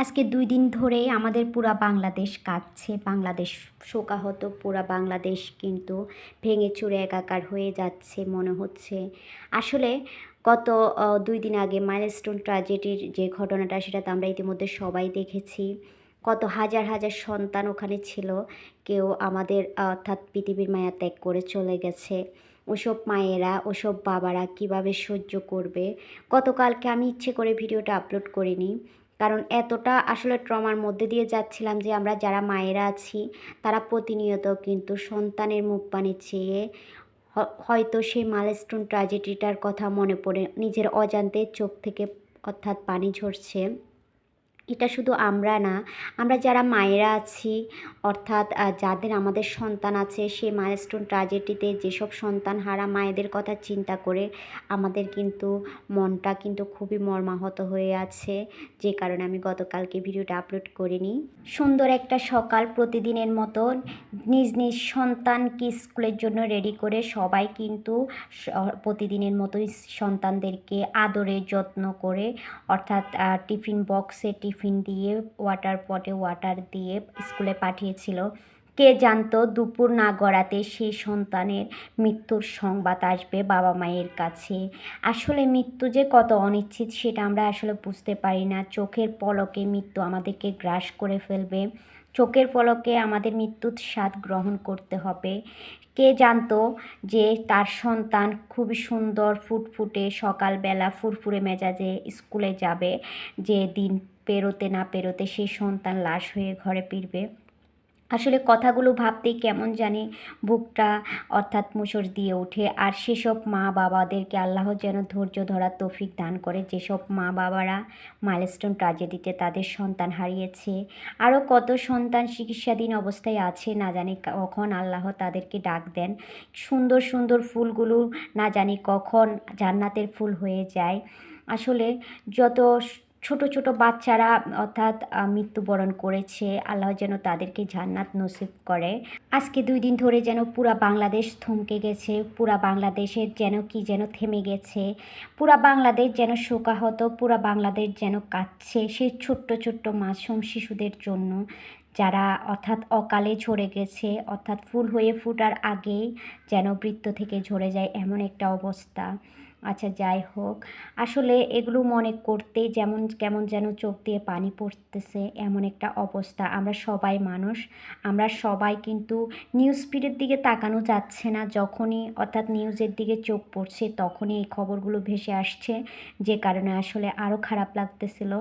আজকে দুই দিন ধরেই আমাদের পুরা বাংলাদেশ কাঁদছে বাংলাদেশ শোকাহত, পুরা বাংলাদেশ কিন্তু ভেঙে চুরে একাকার হয়ে যাচ্ছে মনে হচ্ছে। আসলে গত দুই দিন আগে মাইলস্টোন ট্র্যাজেডির যে ঘটনাটা, সেটা তো আমরা ইতিমধ্যে সবাই দেখেছি। কত হাজার হাজার সন্তান ওখানে ছিল, কেউ আমাদের, অর্থাৎ পৃথিবীর মায়া ত্যাগ করে চলে গেছে। ওসব মায়েরা, ওসব বাবারা কীভাবে সহ্য করবে? গতকালকে আমি ইচ্ছে করে ভিডিওটা আপলোড করিনি। কারণ এতটা আসলে ট্রমার মধ্যে দিয়ে যাচ্ছিলাম যে আমরা যারা মায়েরা আছি, তারা প্রতিনিয়ত কিন্তু সন্তানের মুখ পানে চেয়ে হয়তো সেই মাইলস্টোন ট্র্যাজেডিটার কথা মনে পড়ে, নিজের অজান্তে চোখ থেকে অর্থাৎ পানি ঝরছে। এটা শুধু আমরা না, আমরা যারা মায়েরা আছি, অর্থাৎ যাদের আমাদের সন্তান আছে সেই মাইলস্টোন ট্র্যাজেডিতে যেসব সন্তান হারা মায়েদের কথা চিন্তা করে, আমাদের কিন্তু মনটা কিন্তু খুবই মর্মাহত হয়ে আছে। যে কারণে আমি গতকালকে ভিডিওটা আপলোড করিনি। সুন্দর একটা সকাল প্রতিদিনের মতো নিজ নিজ সন্তানকে স্কুলের জন্য রেডি করে সবাই কিন্তু প্রতিদিনের মতোই সন্তানদেরকে আদরে যত্ন করে, অর্থাৎ টিফিন বক্সে টিফিন দিয়ে, ওয়াটার পটে ওয়াটার দিয়ে স্কুলে পাঠিয়েছিল। কে জানতো দুপুর না গড়াতে সেই সন্তানের মৃত্যুর সংবাদ আসবে বাবা মায়ের কাছে? আসলে মৃত্যু যে কত অনিশ্চিত সেটা আমরা আসলে বুঝতে পারি না। চোখের পলকে মৃত্যু আমাদেরকে গ্রাস করে ফেলবে। চোখের পলকে আমাদের মৃত্যুর স্বাদ গ্রহণ করতে হবে। কে জানতো যে তার সন্তান খুবই সুন্দর, ফুটফুটে সকালবেলা ফুরফুরে মেজাজে স্কুলে যাবে, যে দিন পেরোতে না পেরোতে সেই সন্তান লাশ হয়ে ঘরে ফিরবে। আসলে কথাগুলো ভাবতেই কেমন জানি বুকটা অর্থাৎ মুসর দিয়ে ওঠে। আর সেসব মা বাবাদেরকে আল্লাহ যেন ধৈর্য ধরার তৌফিক দান করে। যেসব মা বাবারা মাইলস্টোন ট্র্যাজেডিতে তাদের সন্তান হারিয়েছে, আরও কত সন্তান চিকিৎসাধীন অবস্থায় আছে না জানি কখন আল্লাহ তাদেরকে ডাক দেন। সুন্দর সুন্দর ফুলগুলো না জানি কখন জান্নাতের ফুল হয়ে যায়। আসলে যত ছোট ছোট বাচ্চারা অর্থাৎ মৃত্যুবরণ করেছে, আল্লাহ যেন তাদেরকে জান্নাত নসিব করে। আজকে দুই দিন ধরে যেন পুরা বাংলাদেশ থমকে গেছে, পুরা বাংলাদেশের যেন কি যেন থেমে গেছে, পুরা বাংলাদেশ যেন শোকাহত, পুরা বাংলাদেশ যেন কাঁদছে সেই ছোট্ট ছোট্ট মাসুম শিশুদের জন্য, যারা অর্থাৎ অকালে ঝরে গেছে, অর্থাৎ ফুল হয়ে ফুটার আগেই যেন বৃত্ত থেকে ঝরে যায় এমন একটা অবস্থা। আচ্ছা যাই হোক। আসলে এগুলো মনে করতেই যেমন, কেমন যেন চোখ দিয়ে পানি পড়তেছে, এমন একটা অবস্থা। আমরা সবাই মানুষ, আমরা সবাই কিন্তু নিউজ ফিডের দিকে তাকানো যাচ্ছে না। যখনই অর্থাৎ নিউজের দিকে চোখ পড়ছে, তখনই এই খবরগুলো ভেসে আসছে। যে কারণে আসলে আরও খারাপ লাগতেছিল।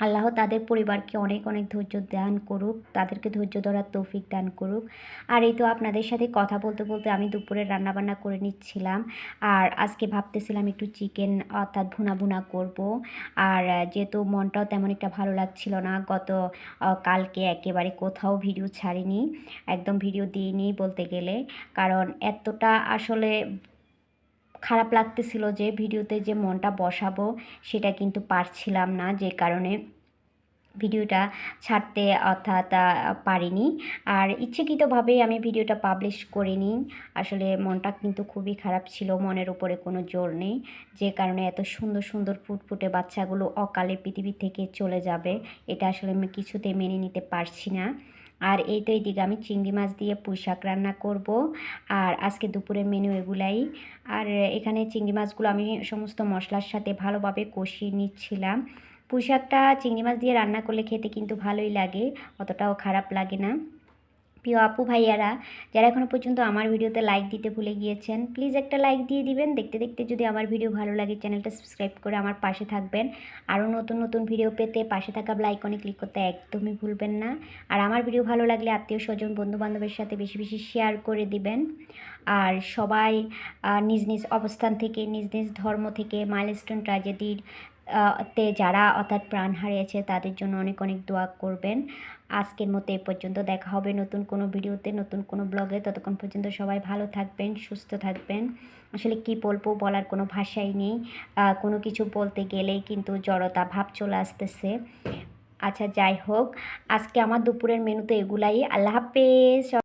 আল্লাহ তাদের পরিবারকে অনেক অনেক ধৈর্য দান করুক, তাদেরকে ধৈর্য ধরার তৌফিক দান করুক। আর এই তো আপনাদের সাথে কথা বলতে বলতে আমি দুপুরে রান্নাবান্না করে নিচ্ছিলাম। আর আজকে ভাবতেছিলাম একটু চিকেন অর্থাৎ ভুনা ভুনা করব। আর যেহেতু মনটাও তেমন একটা ভালো লাগছিল না, গত কালকে একেবারে কোথাও ভিডিও ছাড়িনি, একদম ভিডিও দিইনি বলতে গেলে। কারণ এতটা আসলে খারাপ লাগতেছিল যে ভিডিওতে যে মনটা বসাবো, সেটা কিন্তু পারছিলাম না যে কারণে ভিডিওটা ছাড়তে অর্থাৎ পারিনি। আর ইচ্ছাকৃতভাবেই আমি ভিডিওটা পাবলিশ করিনি। আসলে মনটা কিন্তু খুবই খারাপ ছিল, মনের উপরে কোনো জোর নেই। যে কারণে এত সুন্দর সুন্দর ফুটফুটে বাচ্চাগুলো অকালে পৃথিবী থেকে চলে যাবে, এটা আসলে আমি কিছুতে মেনে নিতে পারছি না। আর এই তো এইদিকে আমি চিংড়ি মাছ দিয়ে পুঁই শাক রান্না করব। আর আজকে দুপুরের মেনু এগুলাই। আর এখানে চিংড়ি মাছগুলো আমি সমস্ত মশলার সাথে ভালোভাবে কষিয়ে নিচ্ছিলাম। পুঁই চিংড়ি মাছ দিয়ে রান্না করলে খেতে কিন্তু ভালোই লাগে, অতটাও খারাপ লাগে না। প্রিয় আপু ভাইয়ারা, যারা এখনও পর্যন্ত আমার ভিডিওতে লাইক দিতে ভুলে গিয়েছেন প্লিজ একটা লাইক দিয়ে দিবেন। দেখতে দেখতে যদি আমার ভিডিও ভালো লাগে, চ্যানেলটা সাবস্ক্রাইব করে আমার পাশে থাকবেন। আরও নতুন নতুন ভিডিও পেতে পাশে থাকা আইকনে ক্লিক করতে একদমই ভুলবেন না। আর আমার ভিডিও ভালো লাগলে আত্মীয় স্বজন বন্ধু বান্ধবের সাথে বেশি বেশি শেয়ার করে দিবেন। আর সবাই নিজ নিজ অবস্থান থেকে, নিজ নিজ ধর্ম থেকে মাইলস্টোন ট্র্যাজেডির তে যারা অর্থাৎ প্রাণ হারিয়েছে, তাদের জন্য অনেক অনেক দোয়া করবেন। আজকের মতো এ পর্যন্ত দেখা হবে নতুন কোনো ভিডিওতে, নতুন কোনো ব্লগে। ততক্ষণ পর্যন্ত সবাই ভালো থাকবেন, সুস্থ থাকবেন। আসলে কি বলব, বলার কোনো ভাষাই নেই। কোনো কিছু বলতে গেলেই কিন্তু জড়তা ভাব চলে আসতেছে। আচ্ছা যাই হোক, আজকে আমার দুপুরের মেনুতে এগুলাই। আল্লাহ হাফেজ!